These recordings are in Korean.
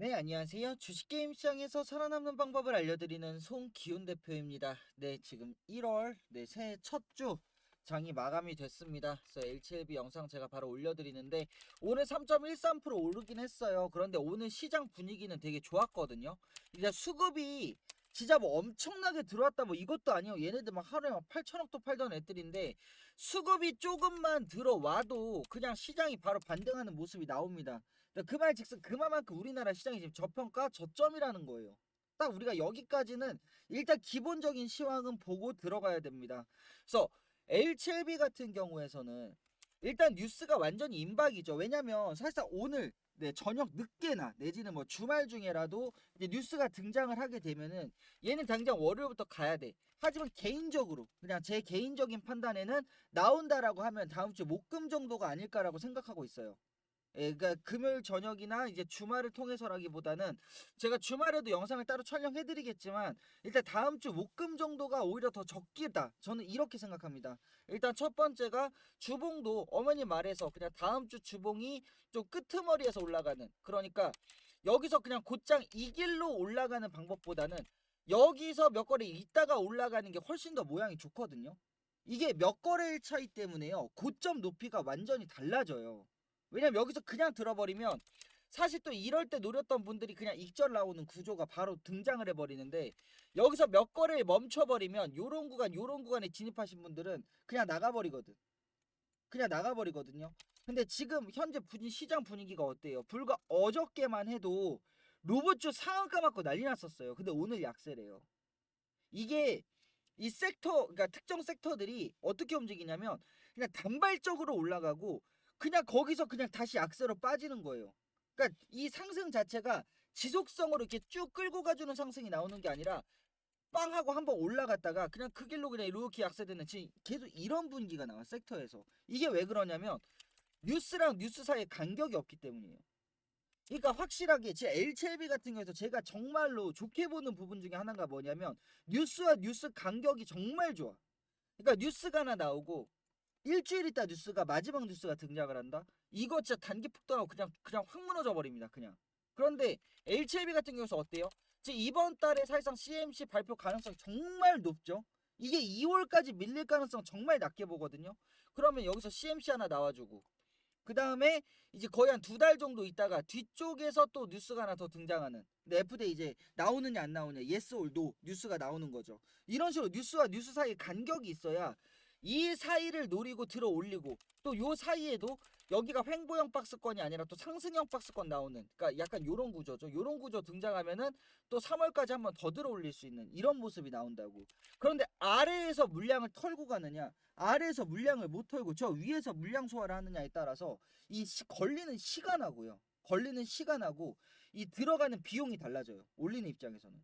네, 안녕하세요. 주식게임 시장에서 살아남는 방법을 알려드리는 송기훈 대표입니다. 네, 지금 1월 네, 새해 첫 주 장이 마감이 됐습니다. 그래서 HLB 영상 제가 바로 올려드리는데 오늘 3.13% 오르긴 했어요. 그런데 오늘 시장 분위기는 되게 좋았거든요. 이제 수급이 진짜 뭐 엄청나게 들어왔다 뭐 이것도 아니에요. 얘네들 막 하루에 막 8천억도 팔던 애들인데 수급이 조금만 들어와도 그냥 시장이 바로 반등하는 모습이 나옵니다. 그 말 즉슨 그만큼 우리나라 시장이 지금 저평가 저점이라는 거예요. 딱 우리가 여기까지는 일단 기본적인 시황은 보고 들어가야 됩니다. 그래서 H7B 같은 경우에서는 일단 뉴스가 완전히 임박이죠. 왜냐면 사실상 오늘 네, 저녁 늦게나 내지는 뭐 주말 중에라도 뉴스가 등장을 하게 되면은 얘는 당장 월요일부터 가야 돼. 하지만 개인적으로 그냥 제 개인적인 판단에는 나온다라고 하면 다음 주 목금 정도가 아닐까라고 생각하고 있어요. 예, 그러니까 금요일 저녁이나 이제 주말을 통해서라기보다는 제가 주말에도 영상을 따로 촬영해드리겠지만 일단 다음 주 목금 정도가 오히려 더 적기다. 저는 이렇게 생각합니다. 일단 첫 번째가 주봉도 어머니 말해서 그냥 다음 주 주봉이 좀 끄트머리에서 올라가는 그러니까 여기서 그냥 곧장 이 길로 올라가는 방법보다는 여기서 몇 거래 있다가 올라가는 게 훨씬 더 모양이 좋거든요. 이게 몇 거래일 차이 때문에요. 고점 높이가 완전히 달라져요. 왜냐면 여기서 그냥 들어버리면 사실 또 이럴 때 노렸던 분들이 그냥 익절 나오는 구조가 바로 등장을 해버리는데 여기서 몇 거래에 멈춰버리면 요런 구간 요런 구간에 진입하신 분들은 그냥 나가버리거든. 그냥 나가버리거든요. 근데 지금 현재 분위, 시장 분위기가 어때요? 불과 어저께만 해도 로봇주 상한가 맞고 난리 났었어요. 근데 오늘 약세래요. 이게 이 섹터 그러니까 특정 섹터들이 어떻게 움직이냐면 그냥 단발적으로 올라가고 그냥 거기서 그냥 다시 약세로 빠지는 거예요. 그러니까 이 상승 자체가 지속성으로 이렇게 쭉 끌고 가주는 상승이 나오는 게 아니라 빵 하고 한번 올라갔다가 그냥 그 길로 그냥 이렇게 약세되는 지금 계속 이런 분위기가 나와 섹터에서 이게 왜 그러냐면 뉴스랑 뉴스 사이에 간격이 없기 때문이에요. 그러니까 확실하게 제 LCLB 같은 경우에서 제가 정말로 좋게 보는 부분 중에 하나가 뭐냐면 뉴스와 뉴스 간격이 정말 좋아. 그러니까 뉴스가 하나 나오고 일주일 있다 뉴스가 마지막 뉴스가 등장을 한다. 이거 진짜 단기 폭등하고 그냥 그냥 확 무너져 버립니다. 그냥. 그런데 HLB 같은 경우에서 어때요? 지금 이번 달에 사실상 CMC 발표 가능성이 정말 높죠. 이게 2월까지 밀릴 가능성 정말 낮게 보거든요. 그러면 여기서 CMC 하나 나와주고 그 다음에 이제 거의 한 두 달 정도 있다가 뒤쪽에서 또 뉴스가 하나 더 등장하는 근데 FD 이제 나오느냐 안 나오냐 yes or no 뉴스가 나오는 거죠. 이런 식으로 뉴스와 뉴스 사이에 간격이 있어야 이 사이를 노리고 들어 올리고 또 요 사이에도 여기가 횡보형 박스권이 아니라 또 상승형 박스권 나오는 그러니까 약간 요런 구조죠. 요런 구조 등장하면은 또 3월까지 한번 더 들어 올릴 수 있는 이런 모습이 나온다고. 그런데 아래에서 물량을 털고 가느냐 아래에서 물량을 못 털고 저 위에서 물량 소화를 하느냐에 따라서 이 시, 걸리는 시간하고요. 걸리는 시간하고 이 들어가는 비용이 달라져요. 올리는 입장에서는.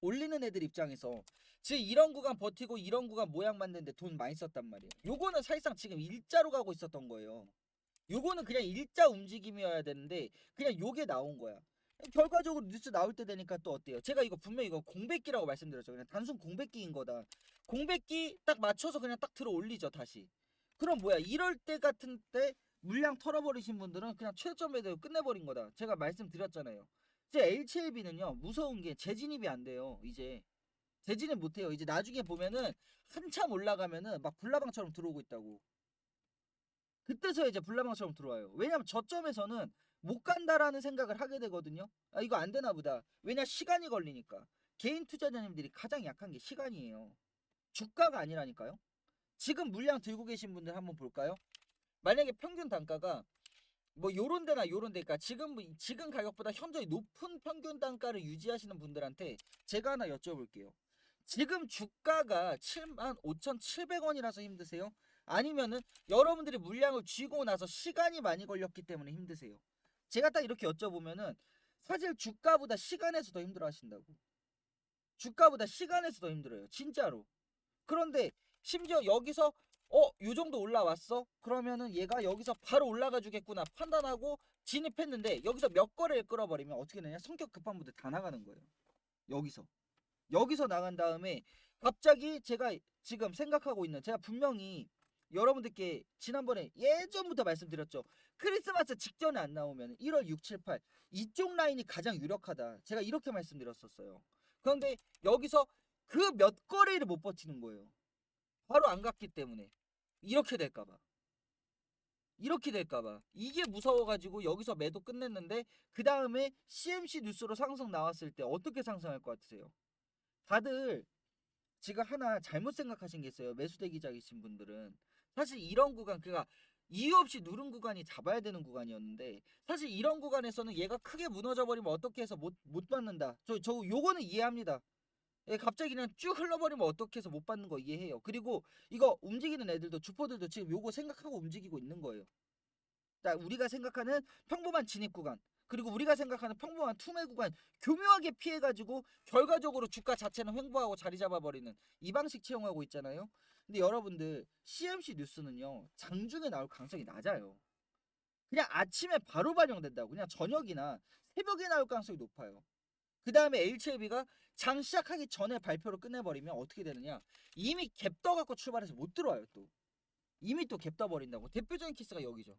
올리는 애들 입장에서 지금 이런 구간 버티고 이런 구간 모양 만드는데 돈 많이 썼단 말이에요. 요거는 사실상 지금 일자로 가고 있었던 거예요. 요거는 그냥 일자 움직임이어야 되는데 그냥 요게 나온 거야. 결과적으로 뉴스 나올 때 되니까 또 어때요? 제가 이거 분명히 이거 공백기라고 말씀드렸죠. 그냥 단순 공백기인 거다. 공백기 딱 맞춰서 그냥 딱 들어 올리죠 다시. 그럼 뭐야? 이럴 때 같은 때 물량 털어버리신 분들은 그냥 최저점에 대해 끝내버린 거다. 제가 말씀드렸잖아요. 이제 HLB는요 무서운 게 재진입이 안 돼요 이제 재진입 못 해요. 이제 나중에 보면은 한참 올라가면은 막 불나방처럼 들어오고 있다고. 그때서 이제 불나방처럼 들어와요. 왜냐면 저점에서는 못 간다라는 생각을 하게 되거든요. 아 이거 안 되나 보다. 왜냐 시간이 걸리니까. 개인 투자자님들이 가장 약한 게 시간이에요. 주가가 아니라니까요. 지금 물량 들고 계신 분들 한번 볼까요? 만약에 평균 단가가 뭐 요런 데나 요런 데니까 지금 지금 가격보다 현저히 높은 평균 단가를 유지하시는 분들한테 제가 하나 여쭤볼게요. 지금 주가가 7만 5,700원이라서 힘드세요? 아니면은 여러분들이 물량을 쥐고 나서 시간이 많이 걸렸기 때문에 힘드세요? 제가 딱 이렇게 여쭤보면은 사실 주가보다 시간에서 더 힘들어 하신다고. 주가보다 시간에서 더 힘들어요. 진짜로. 그런데 심지어 여기서 어, 요 정도 올라왔어? 그러면은 얘가 여기서 바로 올라가 주겠구나 판단하고 진입했는데 여기서 몇 거래를 끌어버리면 어떻게 되냐? 성격 급한 분들 다 나가는 거예요. 여기서. 여기서 나간 다음에 갑자기 제가 지금 생각하고 있는 제가 분명히 여러분들께 지난번에 예전부터 말씀드렸죠. 크리스마스 직전에 안 나오면 1월 6, 7, 8 이쪽 라인이 가장 유력하다. 제가 이렇게 말씀드렸었어요. 그런데 여기서 그 몇 거래를 못 버티는 거예요. 바로 안 갔기 때문에 이렇게 될까봐. 이렇게 될까봐 이게 무서워가지고 여기서 매도 끝냈는데 그 다음에 CMC 뉴스로 상승 나왔을 때 어떻게 상승할 것 같으세요? 다들 지금 하나 잘못 생각하신 게 있어요. 매수대 기자이신 분들은 사실 이런 구간 그가 이유 없이 누른 구간이 잡아야 되는 구간이었는데 사실 이런 구간에서는 얘가 크게 무너져 버리면 어떻게 해서 못 못 받는다. 저 저 요거는 이해합니다. 예, 갑자기 그냥 쭉 흘러버리면 어떻게 해서 못 받는 거 이해해요. 그리고 이거 움직이는 애들도 주포들도 지금 요거 생각하고 움직이고 있는 거예요. 자, 우리가 생각하는 평범한 진입 구간 그리고 우리가 생각하는 평범한 투매 구간 교묘하게 피해가지고 결과적으로 주가 자체는 횡보하고 자리 잡아버리는 이 방식 채용하고 있잖아요. 근데 여러분들 CMC 뉴스는요 장중에 나올 가능성이 낮아요. 그냥 아침에 바로 반영된다고 그냥 저녁이나 새벽에 나올 가능성이 높아요. 그 다음에 HLB가 장 시작하기 전에 발표를 끝내버리면 어떻게 되느냐 이미 갭 떠갖고 출발해서 못 들어와요 또 이미 또 갭 떠버린다고 대표적인 케이스가 여기죠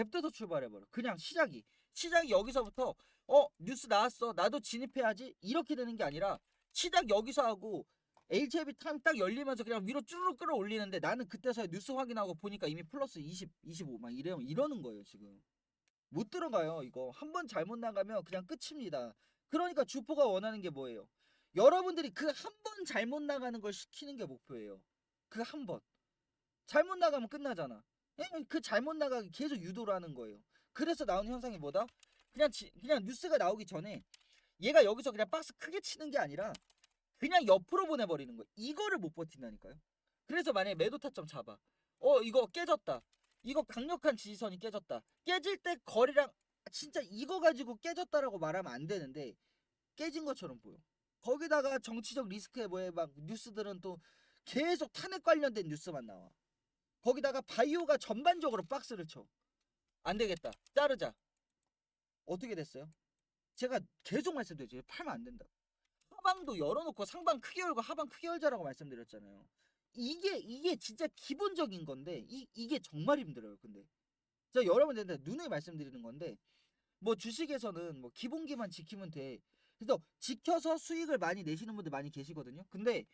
갭 떠서 출발해버려. 그냥 시작이. 시작이 여기서부터 어 뉴스 나왔어. 나도 진입해야지. 이렇게 되는 게 아니라 시작 여기서 하고 HLB 타임 딱 열리면서 그냥 위로 쭈르륵 끌어올리는데 나는 그때서야 뉴스 확인하고 보니까 이미 플러스 20, 25 막 이래 이러는 거예요 지금. 못 들어가요 이거. 한 번 잘못 나가면 그냥 끝입니다. 그러니까 주포가 원하는 게 뭐예요? 여러분들이 그 한 번 잘못 나가는 걸 시키는 게 목표예요. 그 한 번. 잘못 나가면 끝나잖아. 예, 그 잘못 나가기 계속 유도를 하는 거예요. 그래서 나오는 현상이 뭐다? 그냥 지- 그냥 뉴스가 나오기 전에 얘가 여기서 그냥 박스 크게 치는 게 아니라 그냥 옆으로 보내버리는 거예요. 이거를 못 버틴다니까요. 그래서 만약에 매도 타점 잡아. 어 이거 깨졌다. 이거 강력한 지지선이 깨졌다. 깨질 때 거리랑 진짜 이거 가지고 깨졌다라고 말하면 안 되는데 깨진 것처럼 보여. 거기다가 정치적 리스크에 뭐에 막 뉴스들은 또 계속 탄핵 관련된 뉴스만 나와. 거기다가 바이오가 전반적으로 박스를 쳐. 안 되겠다. 자르자. 어떻게 됐어요? 제가 계속 말씀드렸죠. 팔면 안 된다. 하방도 열어놓고 상방 크게 열고 하방 크게 열자라고 말씀드렸잖아요. 이게 이게 진짜 기본적인 건데 이 이게 정말 힘들어요. 근데 저 여러분들한테 눈에 말씀드리는 건데 뭐 주식에서는 뭐 기본기만 지키면 돼. 그래서 지켜서 수익을 많이 내시는 분들 많이 계시거든요. 근데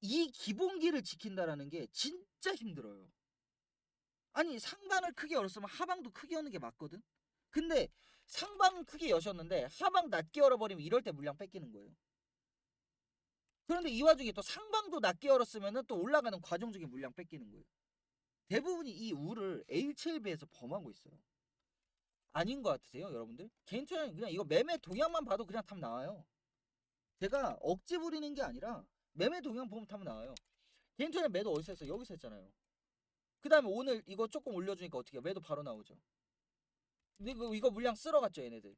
이 기본기를 지킨다라는 게 진짜 힘들어요. 아니 상방을 크게 열었으면 하방도 크게 여는 게 맞거든. 근데 상방 크게 여셨는데 하방 낮게 열어버리면 이럴 때 물량 뺏기는 거예요. 그런데 이 와중에 또 상방도 낮게 열었으면 또 올라가는 과정 중에 물량 뺏기는 거예요. 대부분이 이 우를 HLB에서 범하고 있어요. 아닌 것 같으세요, 여러분들? 개인적으로 그냥 이거 매매 동향만 봐도 그냥 답 나와요. 제가 억지 부리는 게 아니라 매매 동향 보면 답 나와요. 개인적으로 매도 어디서 했어요? 여기서 했잖아요. 그 다음에 오늘 이거 조금 올려주니까 어떻게? 매도 바로 나오죠. 근데 이거, 이거 물량 쓸어갔죠, 얘네들.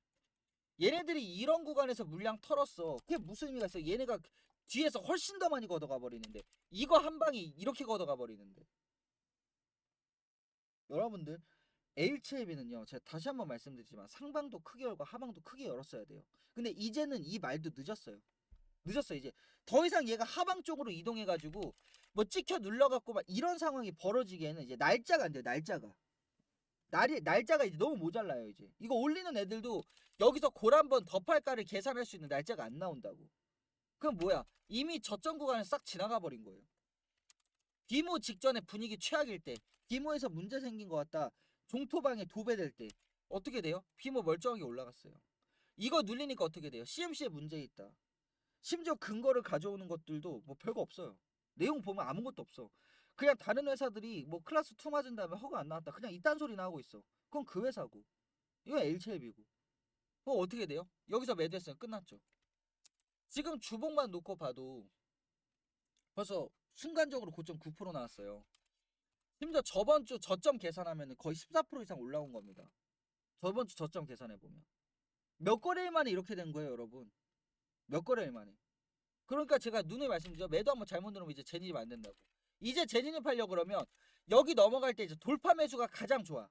얘네들이 이런 구간에서 물량 털었어. 그게 무슨 의미가 있어? 얘네가 뒤에서 훨씬 더 많이 걷어가 버리는데 이거 한 방이 이렇게 걷어가 버리는데 여러분들 HLB는요 제가 다시 한번 말씀드리지만 상방도 크게 열고 하방도 크게 열었어야 돼요 근데 이제는 이 말도 늦었어요 늦었어요 이제 더 이상 얘가 하방 쪽으로 이동해 가지고 뭐 찍혀 눌러 갖고 막 이런 상황이 벌어지기에는 이제 날짜가 안 돼요 날짜가 날이 날짜가 이제 너무 모자라요 이제 이거 올리는 애들도 여기서 골 한 번 더 팔까를 계산할 수 있는 날짜가 안 나온다고 그럼 뭐야? 이미 저점 구간을 싹 지나가 버린 거예요. 디모 직전에 분위기 최악일 때, 디모에서 문제 생긴 것 같다. 종토방에 도배 될 때 어떻게 돼요? 비모 멀쩡하게 올라갔어요. 이거 눌리니까 어떻게 돼요? CMC에 문제 있다. 심지어 근거를 가져오는 것들도 뭐 별거 없어요. 내용 보면 아무것도 없어. 그냥 다른 회사들이 뭐 클래스 2 맞은 다음에 허가 안 나왔다. 그냥 이딴 소리나 하고 있어. 그건 그 회사고. 이건 HLB고. 뭐 어떻게 돼요? 여기서 매도했어요. 끝났죠. 지금 주봉만 놓고 봐도 벌써 순간적으로 고점 9% 나왔어요. 심지어 저번 주 저점 계산하면 거의 14% 이상 올라온 겁니다. 저번 주 저점 계산해 보면 몇 거래일 만에 이렇게 된 거예요, 여러분. 몇 거래일 만에. 그러니까 제가 눈에 말씀드려 매도 한번 잘못 누르면 이제 재진입 안 된다고. 이제 재진입 하려 그러면 여기 넘어갈 때 이제 돌파 매수가 가장 좋아.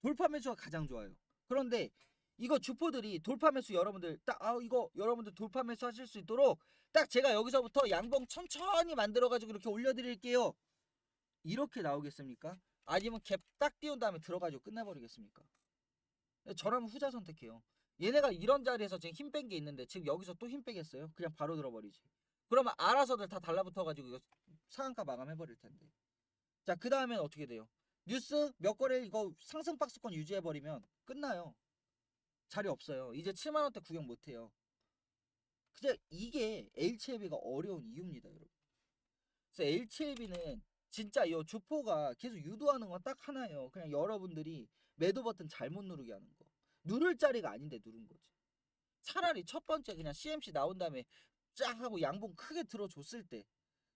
돌파 매수가 가장 좋아요. 그런데 이거 주포들이 돌파 매수 여러분들 딱 아 이거 여러분들 돌파 매수 하실 수 있도록 딱 제가 여기서부터 양봉 천천히 만들어 가지고 이렇게 올려 드릴게요. 이렇게 나오겠습니까? 아니면 갭 딱 띄운 다음에 들어가지고 끝내버리겠습니까? 저라면 후자 선택해요. 얘네가 이런 자리에서 지금 힘 뺀 게 있는데 지금 여기서 또 힘 빼겠어요? 그냥 바로 들어버리지. 그러면 알아서들 다 달라붙어가지고 이거 상한가 마감해버릴 텐데. 자, 그 다음엔 어떻게 돼요? 뉴스 몇 거래 이거 상승 박스권 유지해버리면 끝나요. 자리 없어요. 이제 7만원대 구경 못해요. 그냥 이게 HLB가 어려운 이유입니다, 여러분. 그래서 HLB는 진짜 이 주포가 계속 유도하는 건 딱 하나예요. 그냥 여러분들이 매도 버튼 잘못 누르게 하는 거. 누를 자리가 아닌데 누른 거지. 차라리 첫 번째 그냥 CMC 나온 다음에 쫙 하고 양봉 크게 들어줬을 때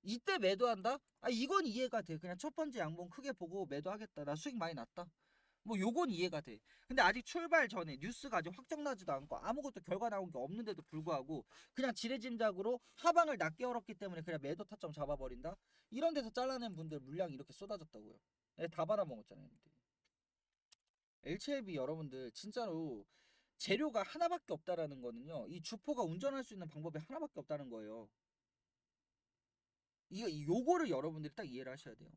이때 매도한다? 아 이건 이해가 돼. 그냥 첫 번째 양봉 크게 보고 매도하겠다. 나 수익 많이 났다. 뭐 요건 이해가 돼. 근데 아직 출발 전에 뉴스가 아직 확정나지도 않고 아무것도 결과 나온 게 없는데도 불구하고 그냥 지레짐작으로 하방을 낮게 열었기 때문에 그냥 매도 타점 잡아버린다? 이런 데서 잘라낸 분들 물량이 이렇게 쏟아졌다고요. 예, 다 받아먹었잖아요. 근데. LCLB 여러분들 진짜로 재료가 하나밖에 없다라는 거는요. 이 주포가 운전할 수 있는 방법이 하나밖에 없다는 거예요. 이- 요거를 여러분들이 딱 이해를 하셔야 돼요.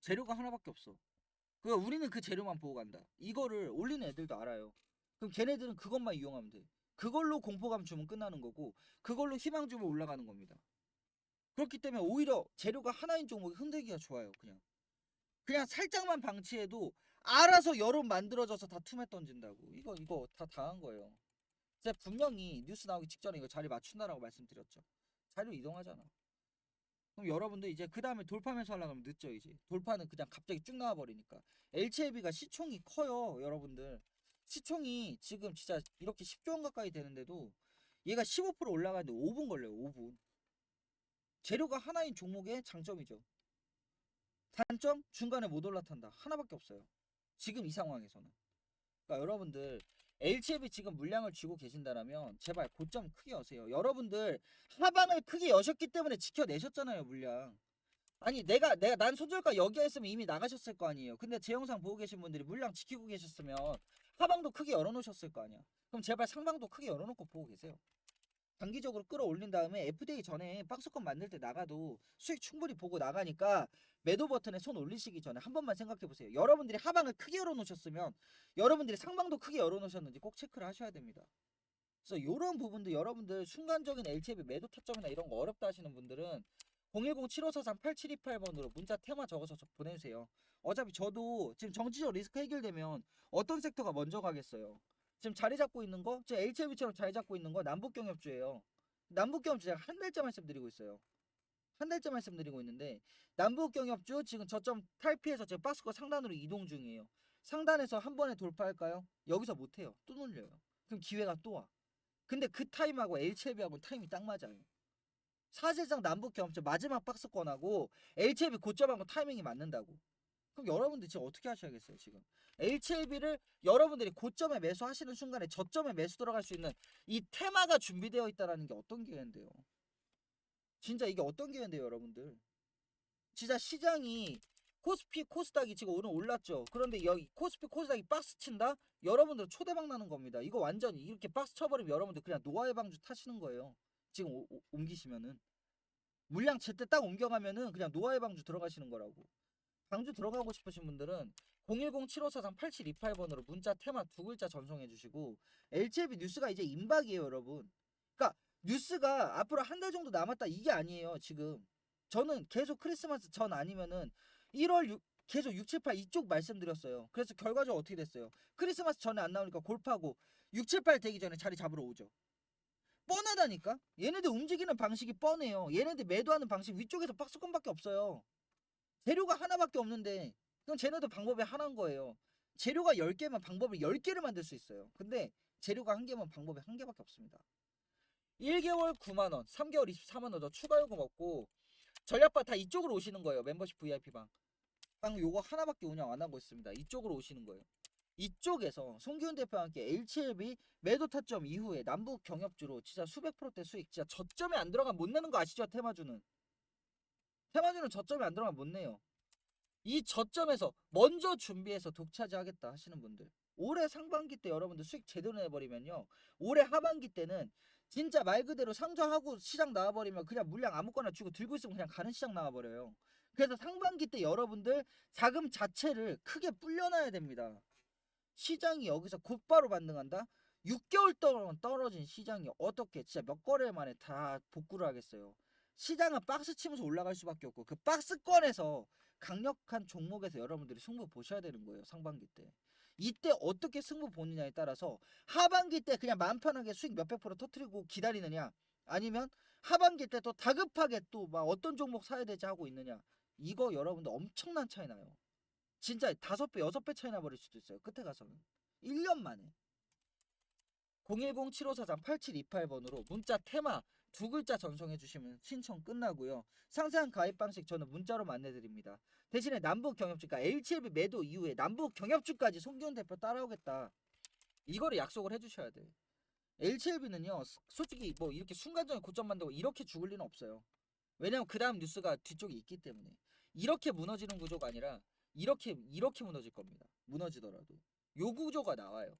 재료가 하나밖에 없어. 그 우리는 그 재료만 보고 간다. 이거를 올리는 애들도 알아요. 그럼 걔네들은 그것만 이용하면 돼. 그걸로 공포감 주면 끝나는 거고 그걸로 희망 주면 올라가는 겁니다. 그렇기 때문에 오히려 재료가 하나인 종목이 흔들기가 좋아요. 그냥 그냥 살짝만 방치해도 알아서 여론 만들어져서 다 툼에 던진다고. 이거 이거 다 당한 거예요. 제가 분명히 뉴스 나오기 직전에 이거 자리 맞춘다라고 말씀드렸죠. 자료 이동하잖아. 그럼 여러분들 이제 그 다음에 돌파면서 하려고 하면 늦죠 이제. 돌파는 그냥 갑자기 쭉 나와버리니까. LCLB가 시총이 커요 여러분들. 시총이 지금 진짜 이렇게 10조 원 가까이 되는데도 얘가 15% 올라가는데 5분 걸려요 5분. 재료가 하나인 종목의 장점이죠. 단점 중간에 못 올라탄다 하나밖에 없어요. 지금 이 상황에서는. 그러니까 여러분들 LCB 지금 물량을 쥐고 계신다라면 제발 고점 크게 여세요. 여러분들 하방을 크게 여셨기 때문에 지켜내셨잖아요 물량. 아니 내가 내가 난 손절가 여기 했으면 이미 나가셨을 거 아니에요. 근데 제 영상 보고 계신 분들이 물량 지키고 계셨으면 하방도 크게 열어놓으셨을 거 아니야. 그럼 제발 상방도 크게 열어놓고 보고 계세요. 단기적으로 끌어올린 다음에 FDA 전에 박스권 만들 때 나가도 수익 충분히 보고 나가니까 매도 버튼에 손 올리시기 전에 한 번만 생각해 보세요. 여러분들이 하방을 크게 열어 놓으셨으면 여러분들이 상방도 크게 열어 놓으셨는지 꼭 체크를 하셔야 됩니다. 그래서 이런 부분들 여러분들 순간적인 LTV 매도 타점이나 이런 거 어렵다 하시는 분들은 010-7543-8728번으로 문자 테마 적어서 저 보내주세요. 어차피 저도 지금 정치적 리스크 해결되면 어떤 섹터가 먼저 가겠어요. 지금 자리 잡고 있는 거, 제 HLB처럼 자리 잡고 있는 거 남북 경협주예요. 남북 경협주 제가 한 달째 말씀드리고 있어요. 한 달째 말씀드리고 있는데 남북 경협주 지금 저점 탈피해서 지금 박스권 상단으로 이동 중이에요. 상단에서 한 번에 돌파할까요? 여기서 못 해요. 또 눌려요. 그럼 기회가 또 와. 근데 그 타임하고 HLB하고 타임이 딱 맞아요. 사실상 남북 경협주 마지막 박스권하고 HLB 고점하고 타이밍이 맞는다고. 그럼 여러분들 지금 어떻게 하셔야겠어요 지금? HLB를 여러분들이 고점에 매수하시는 순간에 저점에 매수 들어갈 수 있는 이 테마가 준비되어 있다라는 게 어떤 기회인데요? 진짜 이게 어떤 기회인데요 여러분들? 진짜 시장이 코스피 코스닥이 지금 오늘 올랐죠. 그런데 여기 코스피 코스닥이 박스 친다? 여러분들 초대박 나는 겁니다. 이거 완전히 이렇게 박스 쳐버리면 여러분들 그냥 노아의 방주 타시는 거예요. 지금 오- 오- 옮기시면은 물량 제때 딱 옮겨가면은 그냥 노아의 방주 들어가시는 거라고. 방주 들어가고 싶으신 분들은 010-7543-8728번으로 문자 테마 두 글자 전송해 주시고 LCB 뉴스가 이제 임박이에요 여러분. 그러니까 뉴스가 앞으로 한 달 정도 남았다 이게 아니에요 지금. 저는 계속 크리스마스 전 아니면은 1월 6, 계속 6, 7, 8 이쪽 말씀드렸어요. 그래서 결과적으로 어떻게 됐어요? 크리스마스 전에 안 나오니까 골파고 6, 7, 8 되기 전에 자리 잡으러 오죠. 뻔하다니까? 얘네들 움직이는 방식이 뻔해요. 얘네들 매도하는 방식 위쪽에서 박스권밖에 없어요. 재료가 하나밖에 없는데 그럼 쟤네도 방법이 하나인 거예요. 재료가 10개면 방법을 10개를 만들 수 있어요. 근데 재료가 한 개면 방법이 한 개밖에 없습니다. 1개월 9만원, 3개월 24만원 더 추가 요금 없고 전략바 다 이쪽으로 오시는 거예요. 멤버십 VIP방. 방 요거 하나밖에 운영 안 하고 있습니다. 이쪽으로 오시는 거예요. 이쪽에서 송기훈 대표와 함께 HLB 매도 타점 이후에 남북 경협주로 진짜 수백 프로대 수익 진짜 저점에 안 들어가면 못 내는 거 아시죠? 테마주는. 테마주는 저점에 안 들어가면 못 내요. 이 저점에서 먼저 준비해서 독차지 하겠다 하시는 분들. 올해 상반기 때 여러분들 수익 제대로 내버리면요. 올해 하반기 때는 진짜 말 그대로 상저하고 시장 나와버리면 그냥 물량 아무거나 주고 들고 있으면 그냥 가는 시장 나와버려요. 그래서 상반기 때 여러분들 자금 자체를 크게 불려놔야 됩니다. 시장이 여기서 곧바로 반등한다? 6개월 동안 떨어진 시장이 어떻게 진짜 몇 거래 만에 다 복구를 하겠어요. 시장은 박스 치면서 올라갈 수밖에 없고 그 박스권에서 강력한 종목에서 여러분들이 승부 보셔야 되는 거예요. 상반기 때. 이때 어떻게 승부 보느냐에 따라서 하반기 때 그냥 마음 편하게 수익 몇백 프로 터트리고 기다리느냐 아니면 하반기 때 또 다급하게 또 막 어떤 종목 사야 되지 하고 있느냐 이거 여러분들 엄청난 차이 나요. 진짜 다섯 배 여섯 배 차이 나버릴 수도 있어요. 끝에 가서는 1년 만에 010-7543-8728번으로 문자 테마 두 글자 전송해 주시면 신청 끝나고요. 상세한 가입 방식 저는 문자로 안내드립니다. 대신에 남북 경협주가 LCLB 매도 이후에 남북 경협주까지 송기훈 대표 따라오겠다. 이거를 약속을 해 주셔야 돼. LCLB는요, 솔직히 뭐 이렇게 순간적인 고점 만들고 이렇게 죽을 리는 없어요. 왜냐면 그 다음 뉴스가 뒤쪽에 있기 때문에 이렇게 무너지는 구조가 아니라 이렇게 이렇게 무너질 겁니다. 무너지더라도 요 구조가 나와요.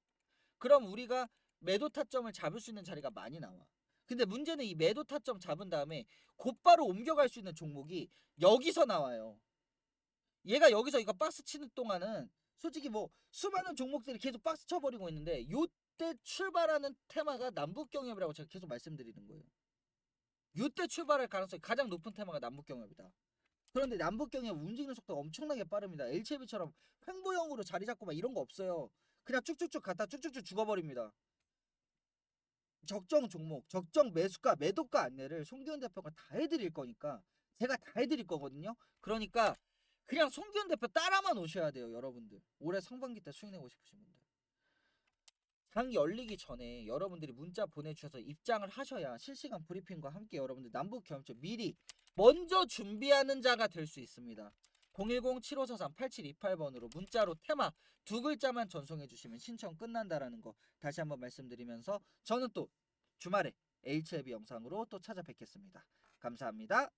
그럼 우리가 매도 타점을 잡을 수 있는 자리가 많이 나와. 근데 문제는 이 매도 타점 잡은 다음에 곧바로 옮겨갈 수 있는 종목이 여기서 나와요. 얘가 여기서 이거 박스 치는 동안은 솔직히 뭐 수많은 종목들이 계속 박스 쳐버리고 있는데 요때 출발하는 테마가 남북경협이라고 제가 계속 말씀드리는 거예요. 요때 출발할 가능성이 가장 높은 테마가 남북경협이다. 그런데 남북경협 움직이는 속도가 엄청나게 빠릅니다. LCB처럼 횡보형으로 자리 잡고 막 이런 거 없어요. 그냥 쭉쭉쭉 갔다 쭉쭉쭉 죽어버립니다. 적정 종목, 적정 매수가, 매도가 안내를 송기훈 대표가 다 해드릴 거니까 제가 다 해드릴 거거든요. 그러니까 그냥 송기훈 대표 따라만 오셔야 돼요, 여러분들. 올해 상반기 때 수익 내고 싶으신 분들. 장 열리기 전에 여러분들이 문자 보내주셔서 입장을 하셔야 실시간 브리핑과 함께 여러분들 남북 경협조 미리 먼저 준비하는 자가 될 수 있습니다. 010-7543-8728번으로 문자로 테마 두 글자만 전송해 주시면 신청 끝난다라는 거 다시 한번 말씀드리면서 저는 또 주말에 HLB 영상으로 또 찾아뵙겠습니다. 감사합니다.